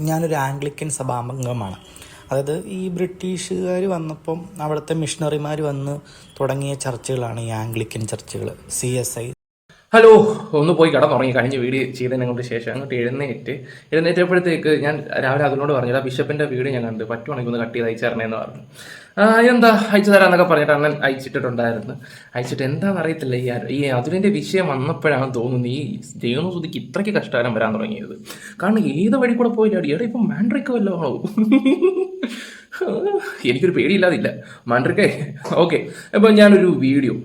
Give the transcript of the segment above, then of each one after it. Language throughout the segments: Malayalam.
ഞാനൊരു ആംഗ്ലിക്കൻ സഭാംഗമാണ്. അതായത് ഈ ബ്രിട്ടീഷുകാർ വന്നപ്പം അവിടുത്തെ മിഷണറിമാർ വന്ന് തുടങ്ങിയ ചർച്ചുകളാണ് ഈ ആംഗ്ലിക്കൻ ചർച്ചുകൾ സി എസ് ഐ ഹലോ ഒന്ന് പോയി കടന്നുറങ്ങി. കഴിഞ്ഞ് വീട് ചെയ്തതിനെ കൊണ്ട് ശേഷം അങ്ങോട്ട് എഴുന്നേറ്റ്. എഴുന്നേറ്റപ്പോഴത്തേക്ക് ഞാൻ രാവിലെ അതിനോട് പറഞ്ഞില്ല ബിഷപ്പിന്റെ വീട് ഞാൻ കണ്ട് പറ്റുവാണെങ്കിൽ ഒന്ന് കട്ട് ചെയ്ത് അയച്ചു തരണേന്ന് പറഞ്ഞു. എന്താ അയച്ചു തരാന്നൊക്കെ പറഞ്ഞിട്ട് അണ്ണൻ അയച്ചിട്ടുണ്ടായിരുന്നു അയച്ചിട്ട് എന്താണെന്ന് അറിയത്തില്ല ഈ ഈ അതിലിന്റെ വിഷയം വന്നപ്പോഴാണ് തോന്നുന്നത് ഈ രേണുസുതിക്ക് ഇത്രയ്ക്ക് കഷ്ടകാലം വരാൻ തുടങ്ങിയത്. കാരണം ഏത് വഴി കൂടെ പോയില്ല എടാ ഇപ്പം മാൻഡ്രിക്ക് വല്ലോ ആണോ? എനിക്കൊരു പേടിയില്ലാതില്ല. മാൻഡ്രിക്കേ ഓക്കെ. അപ്പം ഞാനൊരു വീഡിയോ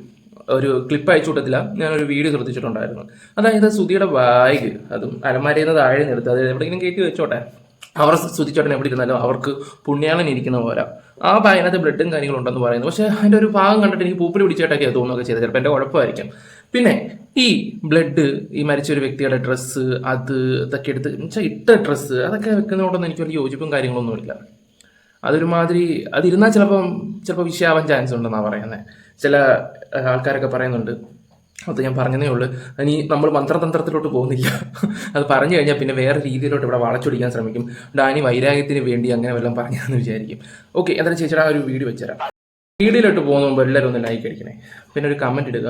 ഒരു ക്ലിപ്പ് അയച്ചു കൂട്ടത്തില്ല ഞാനൊരു വീഡിയോ ശ്രദ്ധിച്ചിട്ടുണ്ടായിരുന്നു. അതായത് സുധിയുടെ ബാഗ് അതും അലമാരയിൽ നിന്ന് താഴെ നിർത്തി അത് എവിടെയെങ്കിലും കയറ്റി വെച്ചോട്ടെ. അവർ സുധിച്ചോട്ടൻ എവിടെ ഇരുന്നാലും അവർക്ക് പുണ്യാളൻ ഇരിക്കുന്ന പോലെ. ആ ബാഗിനകത്ത് ബ്ലഡും കാര്യങ്ങളും ഉണ്ടെന്ന് പറയുന്നു. പക്ഷേ അതിന്റെ ഒരു ഭാഗം കണ്ടിട്ട് എനിക്ക് പൂപ്പിൽ പിടിച്ചിട്ടൊക്കെ തോന്നുകയൊക്കെ ചെയ്തത്. ചിലപ്പോൾ എന്റെ കുഴപ്പമായിരിക്കും പിന്നെ ഈ ബ്ലഡ് ഈ മരിച്ച ഒരു വ്യക്തിയുടെ ഡ്രസ്സ് അത് ഇതൊക്കെ എടുത്ത് ഇട്ട ഡ്രസ്സ് അതൊക്കെ വെക്കുന്നതുകൊണ്ടൊന്നും എനിക്ക് വലിയ യോജിപ്പും കാര്യങ്ങളൊന്നുമില്ല അതൊരുമാതിരി അതിരുന്നാൽ ചിലപ്പം ചിലപ്പോൾ വിഷയാവാൻ ചാൻസ് ഉണ്ടെന്നാണ് പറയുന്നത് ചില ആൾക്കാരൊക്കെ പറയുന്നുണ്ട്. അത് ഞാൻ പറഞ്ഞതേ ഉള്ളൂ. ഇനി നമ്മൾ മന്ത്രതന്ത്രത്തിലോട്ട് പോകുന്നില്ല. അത് പറഞ്ഞു കഴിഞ്ഞാൽ പിന്നെ വേറെ രീതിയിലോട്ട് ഇവിടെ വളച്ചൊടിക്കാൻ ശ്രമിക്കും. ഡാനി വൈരാഗ്യത്തിന് വേണ്ടി അങ്ങനെ വല്ലതും പറഞ്ഞതെന്ന് വിചാരിക്കും. ഓക്കെ എന്തായാലും ചേച്ചിയുടെ ആ ഒരു വീഡിയോ വെച്ചുതരാം. വീഡിയോയിലോട്ട് പോകുന്ന മുമ്പ് എല്ലാവരും ഒന്ന് ലൈക്ക് അടിക്കണേ. പിന്നെ ഒരു കമന്റ് ഇടുക.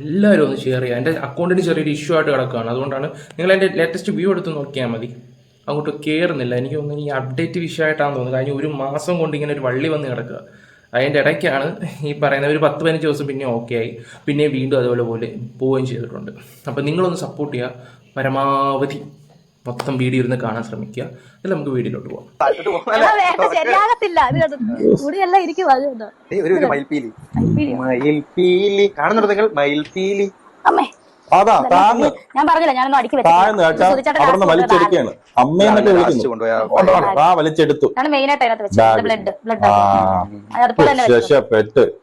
എല്ലാവരും ഒന്ന് ഷെയർ ചെയ്യുക. എന്റെ അക്കൗണ്ടിന് ചെറിയൊരു ഇഷ്യൂ ആയിട്ട് കിടക്കുകയാണ്. അതുകൊണ്ടാണ് നിങ്ങൾ എന്റെ ലേറ്റസ്റ്റ് വ്യൂ എടുത്ത് നോക്കിയാൽ മതി. അങ്ങോട്ട് കയറുന്നില്ല എനിക്ക് തോന്നുന്നു ഈ അപ്ഡേറ്റ് വിഷയമായിട്ടാണെന്ന് തോന്നുന്നത് കഴിഞ്ഞ ഒരു മാസം കൊണ്ട് ഇങ്ങനെ ഒരു വള്ളി വന്ന് കിടക്കുക. അതിന്റെ ഇടയ്ക്കാണ് ഈ പറയുന്ന ഒരു പത്ത് പതിനഞ്ച് ദിവസം പിന്നെ ഓക്കെ ആയി. പിന്നെ വീണ്ടും അതുപോലെ പോലെ പോവുകയും ചെയ്തിട്ടുണ്ട്. അപ്പം നിങ്ങളൊന്ന് സപ്പോർട്ട് ചെയ്യുക. പരമാവധി മൊത്തം വീഡിയോ ഇരുന്ന് കാണാൻ ശ്രമിക്കുക. അതിൽ നമുക്ക് വീഡിയോയിലോട്ട് പോവാം. കാണുന്നുണ്ട് നിങ്ങൾ? മയിൽപീലി അതാ താന്ന്. ഞാൻ പറഞ്ഞില്ല ഞാനൊന്നും അടുക്കി താഴ്ന്ന് വലിച്ചെടുക്കുകയാണ് അമ്മയെന്നൊക്കെ വിളിക്കുന്നു. ആ വലിച്ചെടുത്തു. ഞാൻ മെയിൻ ആയിട്ട് അതിനകത്ത് Bag. വെച്ചത് ബ്ലഡ് ബ്ലഡ് അതുപോലെ തന്നെ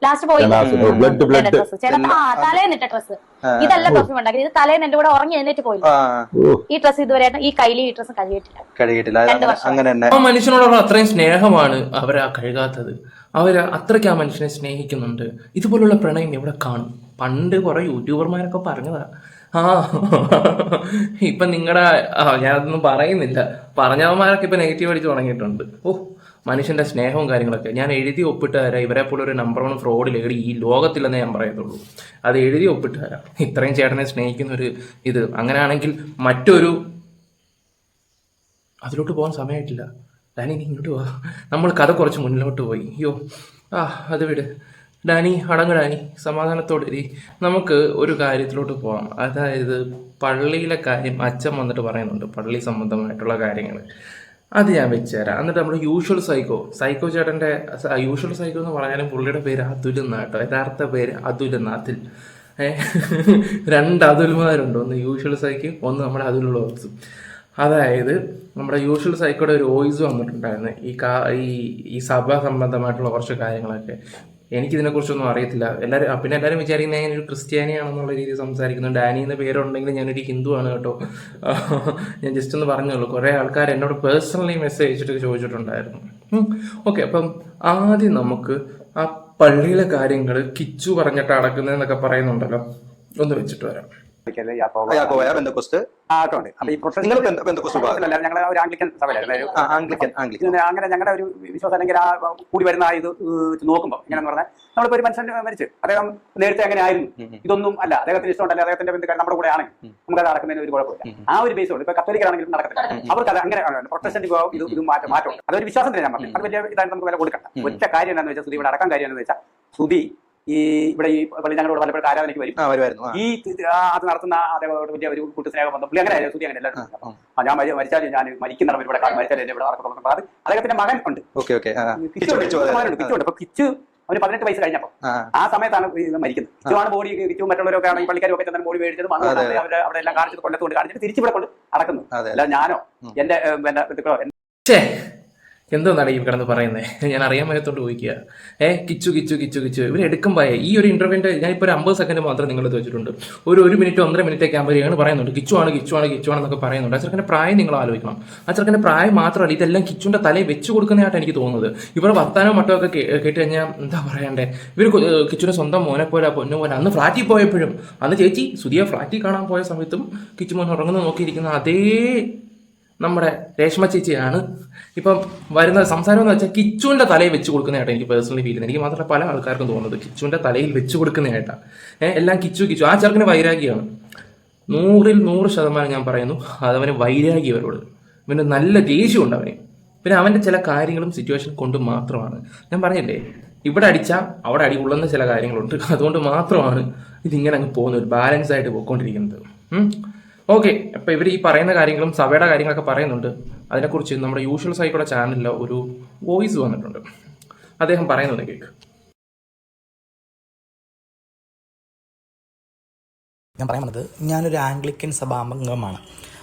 ലാസ്റ്റ് പോയി. ബ്ലഡ് ബ്ലഡ് ഡ്രസ് ഇതല്ല പെർഫ്യൂം ഉണ്ടാക്കി ഇത് തലേന്ന് എന്റെ കൂടെ ഉറങ്ങി എഴുന്നേറ്റ് പോയി ആ. ഈ ഡ്രസ് ഇതുവരെ ഈ കയ്യിൽ ഈ ഡ്രസ് കഴുകിയിട്ടില്ല. കഴുകിയിട്ടില്ല. അങ്ങനെ തന്നെ. ആ മനുഷ്യനോടുള്ള അത്രയും സ്നേഹമാണ് അവരാ കഴുകാത്തത്. അവർ അത്രയ്ക്ക് ആ മനുഷ്യനെ സ്നേഹിക്കുന്നുണ്ട്. ഇതുപോലുള്ള പ്രണയം എവിടെ കാണും? പണ്ട് കുറെ യൂട്യൂബർമാരൊക്കെ പറഞ്ഞതാ. ആ ഇപ്പൊ നിങ്ങളുടെ ഞാനതൊന്നും പറയുന്നില്ല. പറഞ്ഞവന്മാരൊക്കെ ഇപ്പൊ നെഗറ്റീവ് അടിച്ച് തുടങ്ങിയിട്ടുണ്ട്. ഓ മനുഷ്യന്റെ സ്നേഹവും കാര്യങ്ങളൊക്കെ. ഞാൻ എഴുതി ഒപ്പിട്ട് തരാം. ഇവരെ പോലെ ഒരു നമ്പർ വൺ ഫ്രോഡ് ലേഡി ഈ ലോകത്തില്ലെന്നേ ഞാൻ പറയത്തുള്ളൂ. അത് എഴുതി ഒപ്പിട്ട് തരാം. ഇത്രയും ചേട്ടനെ സ്നേഹിക്കുന്ന ഒരു ഇത്. അങ്ങനെയാണെങ്കിൽ മറ്റൊരു അതിലോട്ട് പോകാൻ സമയമായിട്ടില്ല. നീ ഇങ്ങോട്ട് പോവാ നമ്മൾ കഥ കുറച്ച് മുന്നിലോട്ട് പോയി. അയ്യോ ആ അത് വിട്. ഡാനി അടങ്ങ് ഡാനി. സമാധാനത്തോടെ ഇരി. നമുക്ക് ഒരു കാര്യത്തിലോട്ട് പോകാം അതായത് പള്ളിയിലെ കാര്യം അച്ഛൻ വന്നിട്ട് പറയുന്നുണ്ട് പള്ളി സംബന്ധമായിട്ടുള്ള കാര്യങ്ങൾ അത് ഞാൻ വെച്ചുതരാം എന്നിട്ട് നമ്മുടെ യൂഷ്വൽ സൈക്കോ സൈക്കോ ചേട്ടന്റെ യൂഷ്വൽ സൈക്കോ എന്ന് പറഞ്ഞാലും പുള്ളിയുടെ പേര് അതുൽ യഥാർത്ഥ പേര് അതുൽ ഏഹ് രണ്ട് അതുൽമാരുണ്ട്. ഒന്ന് യൂഷ്വൽ സൈക്കോ ഒന്ന് നമ്മുടെ അതുൽ വ്ളോഗ്സും അതായത് നമ്മുടെ യൂഷ്വൽ സൈക്കോയുടെ ഒരു വോയിസ് വന്നിട്ടുണ്ടായിരുന്നു. ഈ കാ ഈ ഈ സഭ സംബന്ധമായിട്ടുള്ള കുറച്ച് കാര്യങ്ങളൊക്കെ. എനിക്കിതിനെക്കുറിച്ചൊന്നും അറിയത്തില്ല. എല്ലാവരും പിന്നെ എല്ലാവരും വിചാരിക്കുന്നത് ഒരു ക്രിസ്ത്യാനിയാണെന്നുള്ള രീതിയിൽ സംസാരിക്കുന്നു. ഡാനി എന്ന പേരുണ്ടെങ്കിൽ ഞാനൊരു ഹിന്ദുവാണ് കേട്ടോ. ഞാൻ ജസ്റ്റ് ഒന്ന് പറഞ്ഞുള്ളൂ. കുറേ ആൾക്കാർ എന്നോട് പേഴ്സണലി മെസ്സേജ് അയച്ചിട്ട് ചോദിച്ചിട്ടുണ്ടായിരുന്നു. ഓക്കെ അപ്പം ആദ്യം നമുക്ക് ആ പള്ളിയിലെ കാര്യങ്ങൾ കിച്ചു പറഞ്ഞിട്ട് അടക്കുന്നതെന്നൊക്കെ പറയുന്നുണ്ടല്ലോ. ഒന്ന് വെച്ചിട്ട് വരാം. അങ്ങനെ ഞങ്ങളുടെ ഒരു വിശ്വാസം അല്ലെങ്കിൽ ആ കൂടി വരുന്ന ഇത് നോക്കുമ്പോ നോക്കുമ്പോൾ ഇങ്ങനെ പറഞ്ഞാൽ നമ്മളിപ്പോ ഒരു മനുഷ്യൻ മരിച്ചു. അദ്ദേഹം നേരത്തെ അങ്ങനെ ആയിരുന്നു. ഇതൊന്നും അല്ല. അദ്ദേഹത്തിന് ഇഷ്ടമുണ്ടല്ല? അദ്ദേഹത്തിന്റെ ബന്ധുക്കാർ നമ്മുടെ കൂടെ ആണെങ്കിൽ നമുക്ക് അത് നടക്കുന്നതിന് ഒരു കുഴപ്പമില്ല. ആ ഒരു ബേസ് ഉണ്ട് ഇപ്പൊ കത്തോലിക്കലാണെങ്കിലും നടക്കത്തില്ല. അവർക്ക് അത് അങ്ങനെ പ്രൊട്ടസ്റ്റന്റ് വിഭാഗം ഇത് ഇത് മാറ്റം മാറ്റം അതൊരു വിശ്വാസത്തിന് ഞാൻ പറഞ്ഞു അത് വലിയ ഇതായിട്ട് നമുക്ക് വില കൊടുക്കണ്ട. ഒറ്റ കാര്യം എന്താണെന്ന് വെച്ചാൽ സുധിയുടെ ഇവിടെ അടക്കം കാര്യം എന്ന് വെച്ചാൽ സുധി ഈ ഇവിടെ ഈ പള്ളി ഞങ്ങളോട് പലപ്പോഴും ആരാധനയ്ക്ക് വരും? ഈ അത് നടത്തുന്ന അദ്ദേഹത്തോട് വലിയ ഒരു കൂട്ടുസ്നേഹം ബന്ധം. പുള്ളി അങ്ങനെ സുധി അങ്ങനെ എല്ലാവരും ആ ഞാൻ മരി- മരിച്ചാൽ ഞാൻ മരിക്കുന്ന ഇവിടെ മരിച്ചാലും മരിച്ചാൽ ഇവിടെ നടക്കുന്നത് അത് അദ്ദേഹത്തിന്റെ മകൻ ഉണ്ട്. കിച്ചുണ്ട് കിച്ച് അവന് പതിനെട്ട് വയസ്സ് കഴിഞ്ഞപ്പോ. ആ. സമയത്താണ് മരിക്കുന്നത്. കിച്ചുവാണ് ബോഡി കിച്ചു മറ്റുള്ളവരൊക്കെ ആണ് ഈ പള്ളിക്കാരൊക്കെ തന്നെ ബോഡി മേടിച്ചത് മണ്ണ് അവർ അവരെ അവിടെ എല്ലാം കാണിച്ചത് കൊല്ലത്തുകൊണ്ട് കാണിച്ചിട്ട് തിരിച്ചിവിടെ കൊണ്ട് അടക്കുന്നു അല്ല ഞാനോ? എന്റെ എന്റെ എന്തോന്നാണ് ഈ കിടന്ന് പറയുന്നത് ഞാൻ അറിയാൻ വയ്യത്തോണ്ട് ചോദിക്കുക. ഏ കിച്ചു കിച്ചു കിച്ചു കിച്ചു. ഇവർ എടുക്കുമ്പോൾ ഈ ഒരു ഇന്റർവ്യൂന്റെ ഞാൻ ഇപ്പോൾ ഒരു അമ്പത് സെക്കൻഡ് മാത്രം നിങ്ങൾ വെച്ചിട്ടുണ്ട്. ഒരു ഒരു മിനിറ്റ് ഒന്നര മിനിറ്റ് ഒക്കെ പറയുന്നുണ്ട് കിച്ചു ആണ് കിച്ചു ആണ് കിച്ചു ആണെന്നൊക്കെ പറയുന്നുണ്ട്. ആ പ്രായം നിങ്ങൾ ആലോചിക്കണം. ആ പ്രായം മാത്രമല്ല ഇതെല്ലാം കിച്ചുവിന്റെ തലയിൽ വെച്ച് കൊടുക്കുന്നതായിട്ട് എനിക്ക് തോന്നുന്നത്. ഇവരുടെ വർത്താനം മട്ടോ ഒക്കെ കേട്ട് കഴിഞ്ഞാൽ എന്താ പറയണ്ടേ? ഇവർ കിച്ചുവിന്റെ സ്വന്തം മോനെ പോലെ പൊന്നു പോലെ അന്ന് ഫ്ലാറ്റിൽ പോയപ്പോഴും അന്ന് ചേച്ചി സുധിയ ഫ്ലാറ്റിൽ കാണാൻ പോയ സമയത്തും കിച്ചു മോൻ ഉറങ്ങുന്ന നോക്കിയിരിക്കുന്ന അതേ നമ്മുടെ രേഷ്മ ചേച്ചിയാണ്. ഇപ്പം വരുന്ന സംസാരം എന്ന് വെച്ചാൽ കിച്ചുവിന്റെ തലയിൽ വെച്ച് കൊടുക്കുന്നതായിട്ട് എനിക്ക് പേഴ്സണലി ഫീൽ ചെയ്യുന്നത്. എനിക്ക് മാത്രമല്ല പല ആൾക്കാർക്കും തോന്നുന്നത് കിച്ചുവിന്റെ തലയിൽ വെച്ച് കൊടുക്കുന്നതായിട്ടാണ്. എല്ലാം കിച്ചു കിച്ചു. ആ ചെറുക്കിന് വൈരാഗ്യമാണ്. നൂറിൽ നൂറ് ശതമാനം ഞാൻ പറയുന്നു അതവന് വൈരാഗ്യം അവരോട് ഇവന് നല്ല ദേഷ്യമുണ്ട് അവന്. പിന്നെ അവന്റെ ചില കാര്യങ്ങളും സിറ്റുവേഷൻ കൊണ്ട് മാത്രമാണ്. ഞാൻ പറഞ്ഞില്ലേ ഇവിടെ അടിച്ചാൽ അവിടെ അടി കൊള്ളുന്ന ചില കാര്യങ്ങളുണ്ട്. അതുകൊണ്ട് മാത്രമാണ് ഇതിങ്ങനെ അങ്ങ് പോകുന്നത്. ബാലൻസ് ആയിട്ട് പോയിക്കൊണ്ടിരിക്കുന്നത്. ഓക്കെ അപ്പൊ ഇവർ ഈ പറയുന്ന കാര്യങ്ങളും സഭയുടെ കാര്യങ്ങളൊക്കെ പറയുന്നുണ്ട്. അതിനെക്കുറിച്ച് നമ്മുടെ യൂഷ്വൽ സൈക്കോടെ ചാനലിൽ ഒരു വോയിസ് വന്നിട്ടുണ്ട്. അദ്ദേഹം പറയുന്നത് കേൾക്ക് ഞാൻ പറയാൻ വന്നത് ഞാനൊരു ആംഗ്ലിക്കൻ സഭാംഗമാണ്.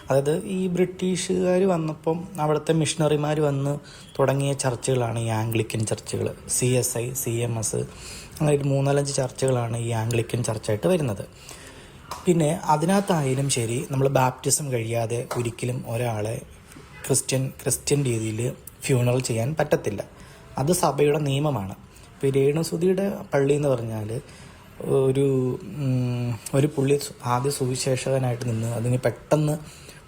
അതായത് ഈ ബ്രിട്ടീഷുകാർ വന്നപ്പം അവിടുത്തെ മിഷണറിമാർ വന്ന് തുടങ്ങിയ ചർച്ചകളാണ് ഈ Anglican ചർച്ചുകൾ. C S I C M S അങ്ങനെ ഒരു മൂന്നാലഞ്ച് ചർച്ചകളാണ് ഈ ആംഗ്ലിക്കൻ ചർച്ചായിട്ട് വരുന്നത്. പിന്നെ അതിനകത്തായാലും ശരി നമ്മൾ ബാപ്റ്റിസം കഴിയാതെ ഒരിക്കലും ഒരാളെ ക്രിസ്ത്യൻ ക്രിസ്ത്യൻ രീതിയിൽ ഫ്യൂണറൽ ചെയ്യാൻ പറ്റത്തില്ല. അത് സഭയുടെ നിയമമാണ്. ഇപ്പോൾ രേണുസുതിയുടെ പള്ളി എന്ന് പറഞ്ഞാൽ ഒരു ഒരു പുള്ളി ആദ്യ സുവിശേഷകനായിട്ട് നിന്ന് അതിന് പെട്ടെന്ന്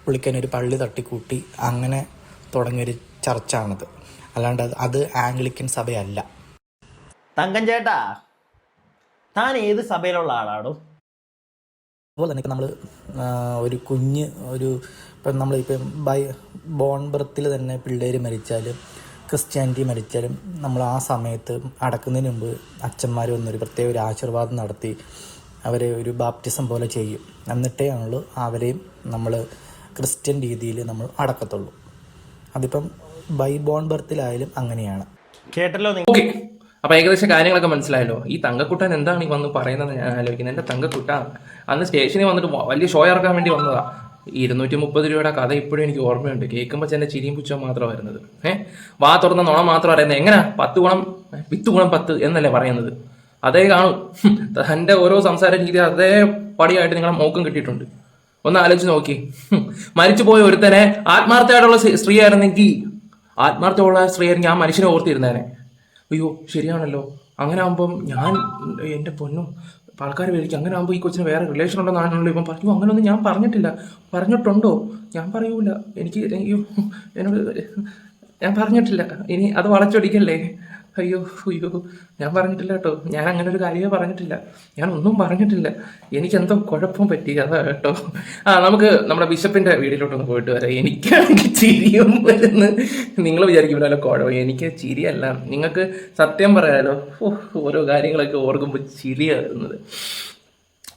പുള്ളിക്കാൻ ഒരു പള്ളി തട്ടിക്കൂട്ടി അങ്ങനെ തുടങ്ങിയൊരു ചർച്ചാണത്. അല്ലാണ്ട് അത് ആംഗ്ലിക്കൻ സഭയല്ല. തങ്കൻ ചേട്ടാ താൻ ഏത് സഭയിലുള്ള ആളാടോ? അതുപോലെ തന്നെ ഇപ്പം നമ്മൾ ഒരു കുഞ്ഞ് ഒരു ഇപ്പം നമ്മളിപ്പം ബൈ ബോൺ ബർത്തിൽ തന്നെ പിള്ളേർ മരിച്ചാലും ക്രിസ്ത്യാനിറ്റി മരിച്ചാലും നമ്മൾ ആ സമയത്ത് അടക്കുന്നതിന് മുമ്പ് അച്ഛന്മാർ വന്നൊരു പ്രത്യേക ഒരു ആശീർവാദം നടത്തി അവരെ ഒരു ബാപ്റ്റിസം പോലെ ചെയ്യും. എന്നിട്ടേ ആണല്ലോ അവരെയും നമ്മൾ ക്രിസ്ത്യൻ രീതിയിൽ നമ്മൾ അടക്കത്തുള്ളൂ. അതിപ്പം ബൈ ബോൺ ബർത്തിലായാലും അങ്ങനെയാണ്. കേട്ടല്ലോ ഓക്കെ. അപ്പൊ ഏകദേശം കാര്യങ്ങളൊക്കെ മനസ്സിലായല്ലോ. ഈ തങ്കക്കുട്ടൻ എന്താണ് ഈ വന്ന് പറയുന്നത്? ഞാൻ ആലോചിക്കുന്നത് എന്റെ തങ്കക്കുട്ട അന്ന് സ്റ്റേഷനിൽ വന്നിട്ട് വലിയ ഷോ ഇറക്കാൻ വേണ്ടി വന്നതാ. ഇരുന്നൂറ്റി മുപ്പത് രൂപയുടെ കഥ ഇപ്പോഴും എനിക്ക് ഓർമ്മയുണ്ട്. കേൾക്കുമ്പോൾ ചെന്നെ ചിരിയും പുച്ഛവും മാത്രം വരുന്നത്. ഏഹ് വാ തുറന്ന നുണ മാത്രം അറിയുന്നത് എങ്ങനെ? പത്ത് ഗുണം വിത്ത് ഗുണം പത്ത് എന്നല്ലേ പറയുന്നത്. അതേ കാണും. തന്റെ ഓരോ സംസാര രീതി അതേ പടിയായിട്ട് നിങ്ങളെ മോക്കും കിട്ടിയിട്ടുണ്ട്. ഒന്ന് ആലോചിച്ച് നോക്കി. മരിച്ചു മരിച്ചുപോയ ഒരുത്തനെ ആത്മാർത്ഥമായിട്ടുള്ള സ്ത്രീ- സ്ത്രീ ആയിരുന്നെങ്കിൽ ആത്മാർത്ഥമുള്ള സ്ത്രീ ആയിരുന്നെങ്കിൽ ആ മനുഷ്യനെ ഓർത്തിരുന്നേനെ. അയ്യോ ശരിയാണല്ലോ. അങ്ങനെ ആകുമ്പം ഞാൻ എന്റെ പൊന്നും ആൾക്കാർ വിളിക്കും അങ്ങനെ ആകുമ്പോൾ ഈ കൊച്ചിന് വേറെ റിലേഷൻ ഉണ്ടെന്നാണല്ലോ ഇപ്പം പറഞ്ഞു. അങ്ങനെയൊന്നും ഞാൻ പറഞ്ഞിട്ടില്ല. പറഞ്ഞിട്ടുണ്ടോ? ഞാൻ പറയൂല. എനിക്ക് എന്നോട് ഞാൻ പറഞ്ഞിട്ടില്ല. ഇനി അത് വളച്ചൊടിക്കല്ലേ? അയ്യോ അയ്യോ. ഞാൻ പറഞ്ഞിട്ടില്ല കേട്ടോ. ഞാൻ അങ്ങനെ ഒരു കാര്യമേ പറഞ്ഞിട്ടില്ല. ഞാൻ ഒന്നും പറഞ്ഞിട്ടില്ല. എനിക്കെന്തോ കുഴപ്പം പറ്റി. അതാ കേട്ടോ. ആ നമുക്ക് നമ്മുടെ ബിഷപ്പിന്റെ വീടിലോട്ടൊന്ന് പോയിട്ട് വരാം. എനിക്കാണെങ്കിൽ ചിരിയും വരുന്നു. നിങ്ങൾ വിചാരിക്കുമല്ലോ കുഴപ്പം എനിക്ക് ചിരിയല്ല. നിങ്ങൾക്ക് സത്യം പറയാലോ. ഓരോ കാര്യങ്ങളൊക്കെ ഓർക്കുമ്പോൾ ചിരിയാ വരുന്നത്.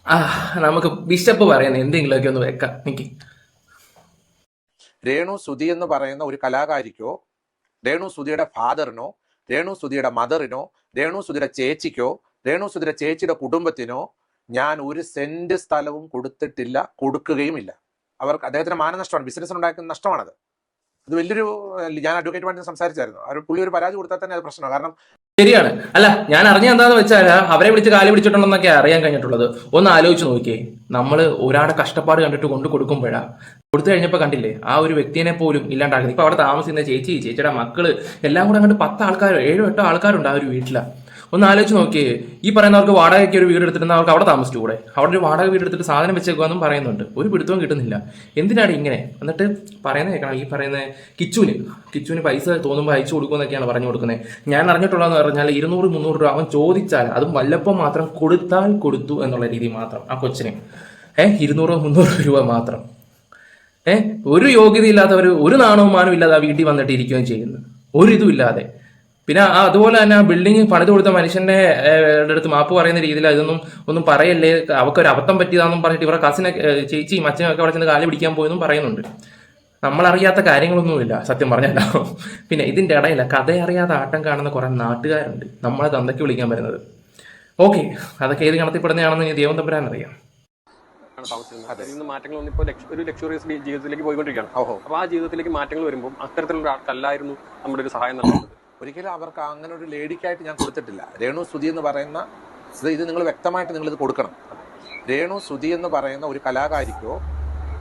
ആ നമുക്ക് ബിഷപ്പ് പറയുന്നത് എന്തെങ്കിലുമൊക്കെ ഒന്ന് വെക്കാം. എനിക്ക് രേണു സുധി എന്ന് പറയുന്ന ഒരു കലാകാരിക്കോ രേണു സുധിയുടെ ഫാദറിനോ രേണു സുധിയുടെ മദറിനോ രേണു സുധിയുടെ ചേച്ചിക്കോ രേണു സുധിയുടെ ചേച്ചിയുടെ കുടുംബത്തിനോ ഞാൻ ഒരു സെന്റ് സ്ഥലവും കൊടുത്തിട്ടില്ല കൊടുക്കുകയുമില്ല. അവർക്ക് അദ്ദേഹത്തിന് മാനനഷ്ടമാണ് ബിസിനസ്സിനുണ്ടാക്കുന്ന നഷ്ടമാണത്. അത് വലിയൊരു ഞാൻ അഡ്വക്കേറ്റുമായിട്ട് സംസാരിച്ചായിരുന്നു. അവർ പുള്ളി ഒരു പരാതി കൊടുത്താൽ തന്നെ അത് പ്രശ്നമാണ്. കാരണം ശരിയാണ്. അല്ല ഞാൻ അറിഞ്ഞ എന്താന്ന് വെച്ചാൽ അവരെ വിളിച്ച് കാലി പിടിച്ചിട്ടുണ്ടെന്നൊക്കെ അറിയാൻ കഴിഞ്ഞിട്ടുള്ളത്. ഒന്ന് ആലോചിച്ച് നോക്കിയേ. നമ്മൾ ഒരാളുടെ കഷ്ടപ്പാട് കണ്ടിട്ട് കൊണ്ട് കൊടുക്കുമ്പോഴാ കൊടുത്തു കഴിഞ്ഞപ്പോൾ കണ്ടില്ലേ ആ ഒരു വ്യക്തിനെ പോലും ഇല്ലാണ്ടാക്കുന്നത്. ഇപ്പൊ അവിടെ താമസിക്കുന്ന ചേച്ചി ചേച്ചിയുടെ മക്കൾ എല്ലാം കൂടെ അങ്ങോട്ട് പത്ത് ആൾക്കാർ ഏഴോ എട്ടോ ആൾക്കാരുണ്ട് ആ ഒരു വീട്ടിലാ. ഒന്ന് ആലോചിച്ച് നോക്കിയേ ഈ പറയുന്നവർക്ക് വാടകയ്ക്ക് ഒരു വീട് എടുത്തിരുന്നവർക്ക് അവിടെ താമസിച്ചുകൂടെ? അവിടെ ഒരു വാടക വീട് എടുത്തിട്ട് സാധനം വെച്ചേക്കുവാന്നും പറയുന്നുണ്ട്. ഒരു പിടുത്തവും കിട്ടുന്നില്ല. എന്തിനാണ് ഇങ്ങനെ? എന്നിട്ട് പറയുന്നത് കേൾക്കണം. ഈ പറയുന്ന കിച്ചുവിന്. കിച്ചുവിന് പൈസ തോന്നുമ്പോൾ അയച്ചു കൊടുക്കുമെന്നൊക്കെയാണ് പറഞ്ഞു കൊടുക്കുന്നത്. ഞാൻ അറിഞ്ഞിട്ടുള്ളതെന്ന് പറഞ്ഞാൽ ഇരുന്നൂറ് മുന്നൂറ് രൂപ അവൻ ചോദിച്ചാൽ അതും വല്ലപ്പം മാത്രം കൊടുത്താൽ കൊടുത്തു എന്നുള്ള രീതി മാത്രം ആ കൊച്ചിന്. ഏഹ് ഇരുന്നൂറ് മുന്നൂറ് രൂപ മാത്രം. ഏഹ് ഒരു യോഗ്യതയില്ലാത്തവർ ഒരു നാണവും മാനവും ഇല്ലാതെ ആ വീട്ടിൽ വന്നിട്ട് ഇരിക്കുകയും ചെയ്യുന്നു. ഒരു ഇതും ഇല്ലാതെ. പിന്നെ ആ അതുപോലെ തന്നെ ആ ബിൽഡിംഗ് പണിത് കൊടുത്ത മനുഷ്യന്റെ അടുത്ത് മാപ്പ് പറയുന്ന രീതിയിൽ ഇതൊന്നും ഒന്നും പറയല്ലേ അവർക്ക് ഒരു അബദ്ധം പറ്റിയതാണെന്നും പറഞ്ഞിട്ട് ഇവരുടെ കസിനെ ചേച്ചി അച്ഛനൊക്കെ ഒക്കെ അവിടെ ചെന്ന് കാലി പിടിക്കാൻ പോയെന്നും പറയുന്നുണ്ട്. നമ്മളറിയാത്ത കാര്യങ്ങളൊന്നുമില്ല സത്യം പറഞ്ഞല്ലോ പിന്നെ ഇതിന്റെ ഇടയില കഥ അറിയാതെ ആട്ടം കാണുന്ന കുറെ നാട്ടുകാരുണ്ട് നമ്മളെ തന്തയ്ക്ക് വിളിക്കാൻ വരുന്നത്. ഓക്കെ അതൊക്കെ ഏത് കണത്തിൽപ്പെടുന്നതാണെന്ന് ഇനി ദൈവം തമ്പുരാൻ അറിയാം. മാറ്റങ്ങളൊന്നും ലക്ഷ- ഒരു ലക്ഷറിയസ് ജീവിതത്തിലേക്ക് പോയിക്കൊണ്ടിരിക്കുകയാണ്. അപ്പൊ അപ്പോൾ ആ ജീവിതത്തിലേക്ക് മാറ്റങ്ങൾ വരുമ്പോൾ അത്തരത്തിലുള്ള ആൾക്കല്ലായിരുന്നു നമ്മുടെ ഒരു സഹായം നൽകുന്നത്. ഒരിക്കലും അവർക്ക് അങ്ങനെ ഒരു ലേഡിക്കായിട്ട് ഞാൻ കൊടുത്തിട്ടില്ല. രേണു സ്തുതി എന്ന് പറയുന്ന ഇത് നിങ്ങൾ വ്യക്തമായിട്ട് നിങ്ങൾ ഇത് കൊടുക്കണം. രേണു സ്തുതി എന്ന് പറയുന്ന ഒരു കലാകാരിക്കോ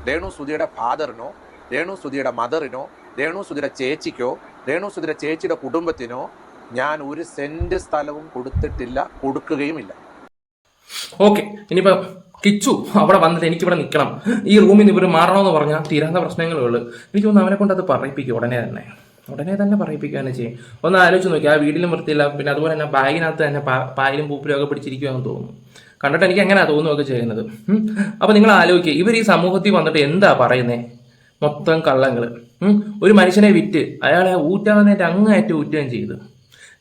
രേണു സ്തുതിയുടെ ഫാദറിനോ രേണു സ്തുതിയുടെ മദറിനോ രേണു സ്തുതിയുടെ ചേച്ചിക്കോ രേണു സ്തുതിയുടെ ചേച്ചിയുടെ കുടുംബത്തിനോ ഞാൻ ഒരു സെന്റ് സ്ഥലവും കൊടുത്തിട്ടില്ല കൊടുക്കുകയുമില്ല. ഓക്കെ ഇനിയിപ്പോ കിച്ചു അവിടെ വന്നിട്ട് എനിക്കിവിടെ നിൽക്കണം ഈ റൂമിൽ നിന്ന് ഇവർ മാറണമെന്ന് പറഞ്ഞാൽ തീരാത്ത പ്രശ്നങ്ങളുള്ളൂ എനിക്ക് തോന്നുന്നു അവനെ കൊണ്ട് അത് പറയിപ്പിക്കും ഉടനെ തന്നെ. ഉടനെ തന്നെ പറയിപ്പിക്കുകയാണ് ചെയ്യും. ഒന്ന് ആലോചിച്ച് നോക്കി ആ വീട്ടിലും വൃത്തിയില്ല പിന്നെ അതുപോലെ തന്നെ ബാഗിനകത്ത് തന്നെ പായലും പൂപ്പിലും ഒക്കെ പിടിച്ചിരിക്കുകയെന്ന് തോന്നുന്നു. കണ്ടിട്ട് എനിക്ക് എങ്ങനെയാ തോന്നുകയൊക്കെ ചെയ്യുന്നത്? ഉം. അപ്പൊ നിങ്ങൾ ആലോചിക്കുക ഇവർ ഈ സമൂഹത്തിൽ വന്നിട്ട് എന്താ പറയുന്നത് മൊത്തം കള്ളങ്ങൾ ഒരു മനുഷ്യനെ വിറ്റ് അയാളെ ഊറ്റാവുന്നതിന്റെ അങ്ങേയറ്റം ഊറ്റുകയും ചെയ്തു.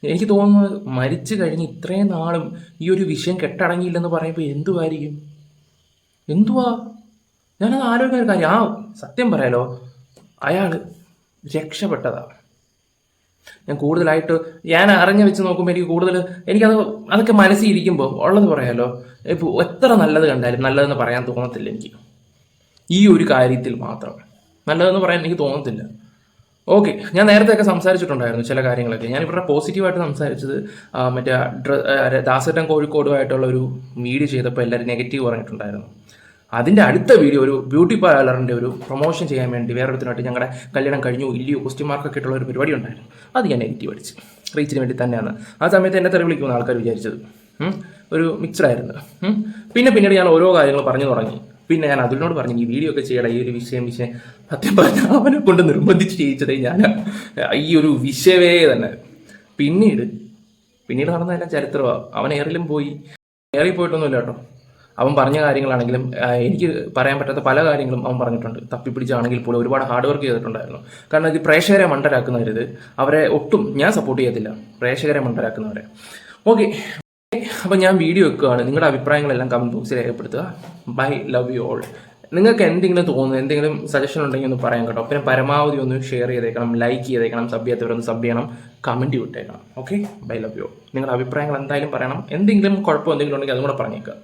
എനിക്ക് തോന്നുന്നത് മരിച്ചു കഴിഞ്ഞ് ഇത്രയും നാളും ഈ ഒരു വിഷയം കെട്ടടങ്ങിയില്ലെന്ന് പറയുമ്പോൾ എന്തുവായിരിക്കും? എന്തുവാ? ഞാനത് ആലോചിക്കുന്ന ഒരു കാര്യം. ആ സത്യം പറയാലോ അയാൾ രക്ഷപ്പെട്ടതാ ഞാൻ കൂടുതലായിട്ട് ഞാൻ അറിഞ്ഞു വെച്ച് നോക്കുമ്പോൾ എനിക്ക് കൂടുതൽ എനിക്കത് അതൊക്കെ മനസ്സിൽ ഇരിക്കുമ്പോൾ ഉള്ളത് പറയാലോ ഇപ്പോൾ എത്ര നല്ലത് കണ്ടാലും നല്ലതെന്ന് പറയാൻ തോന്നത്തില്ല എനിക്ക്. ഈ ഒരു കാര്യത്തിൽ മാത്രം. നല്ലതെന്ന് പറയാൻ എനിക്ക് തോന്നത്തില്ല. ഓക്കെ ഞാൻ നേരത്തെയൊക്കെ സംസാരിച്ചിട്ടുണ്ടായിരുന്നു ചില കാര്യങ്ങളൊക്കെ. ഞാൻ ഇവരുടെ പോസിറ്റീവായിട്ട് സംസാരിച്ചത് മറ്റേ ഡ്ര ദാസറ്റം കോഴിക്കോടുമായിട്ടുള്ള ഒരു വീഡിയോ ചെയ്തപ്പോൾ എല്ലാവരും നെഗറ്റീവ് പറഞ്ഞിട്ടുണ്ടായിരുന്നു. അതിന്റെ അടുത്ത വീഡിയോ ഒരു ബ്യൂട്ടി പാർലറിന്റെ ഒരു പ്രൊമോഷൻ ചെയ്യാൻ വേണ്ടി വേറൊരുത്തിനായിട്ട് ഞങ്ങളുടെ കല്യാണം കഴിഞ്ഞു ഇല്ലയോ ക്വസ്റ്റ്യൻ മാർക്കൊക്കെ ആയിട്ടുള്ള ഒരു പരിപാടി ഉണ്ടായിരുന്നു. അത് ഞാൻ നെഗറ്റീവ് അടിച്ച് റീച്ചിന് വേണ്ടി തന്നെയാണ്. ആ സമയത്ത് എന്നെ തെറി വിളിക്കുമെന്ന് ആൾക്കാർ വിചാരിച്ചത്. ഒരു മിക്സഡായിരുന്നു പിന്നെ പിന്നീട് ഞാൻ ഓരോ കാര്യങ്ങൾ പറഞ്ഞു തുടങ്ങി. പിന്നെ ഞാൻ അതിനോട് പറഞ്ഞു ഈ വീഡിയോ ഒക്കെ ചെയ്യണം ഈ ഒരു വിഷയം വിഷയം. സത്യം പറഞ്ഞാൽ അവനെ കൊണ്ട് നിർബന്ധിച്ച് ചെയ്യിച്ചതേ ഞാൻ. ഈ ഒരു വിഷയമേ തന്നെ. പിന്നീട് പിന്നീട് നടന്നതെല്ലാം ചരിത്രമാണ് അവൻ എയറിലും പോയി. എയറിൽ പോയിട്ടൊന്നുമില്ല കേട്ടോ. അവൻ പറഞ്ഞ കാര്യങ്ങളാണെങ്കിലും എനിക്ക് പറയാൻ പറ്റാത്ത പല കാര്യങ്ങളും അവൻ പറഞ്ഞിട്ടുണ്ട്. തപ്പിപ്പിടിച്ചാണെങ്കിൽ പോലും ഒരുപാട് ഹാർഡ് വർക്ക് ചെയ്തിട്ടുണ്ടായിരുന്നു. കാരണം ഇത് പ്രേക്ഷകരെ മണ്ടരാക്കുന്നവരിത്. അവരെ ഒട്ടും ഞാൻ സപ്പോർട്ട് ചെയ്യത്തില്ല. പ്രേക്ഷകരെ മണ്ടരാക്കുന്നവരെ. ഓക്കെ അപ്പം ഞാൻ വീഡിയോ വെക്കുകയാണ്. നിങ്ങളുടെ അഭിപ്രായങ്ങളെല്ലാം കമന്റ് ബോക്സിൽ രേഖപ്പെടുത്തുക. ബൈ ലവ് യു ഓൾ നിങ്ങൾക്ക് എന്തെങ്കിലും തോന്നുന്നു എന്തെങ്കിലും സജഷൻ ഉണ്ടെങ്കിൽ ഒന്ന് പറയാൻ കേട്ടോ. പിന്നെ പരമാവധി ഒന്ന് ഷെയർ ചെയ്തേക്കണം ലൈക്ക് ചെയ്തേക്കണം സബ് ചെയ്യാത്തവരൊന്ന് സബ് ചെയ്യണം കമന്റ് വിട്ടേക്കണം ഓക്കെ ബൈ ലവ് യു നിങ്ങളുടെ അഭിപ്രായങ്ങൾ എന്തായാലും പറയണം. എന്തെങ്കിലും കുഴപ്പം എന്തെങ്കിലും ഉണ്ടെങ്കിൽ അതും കൂടെ പറഞ്ഞേക്കുക.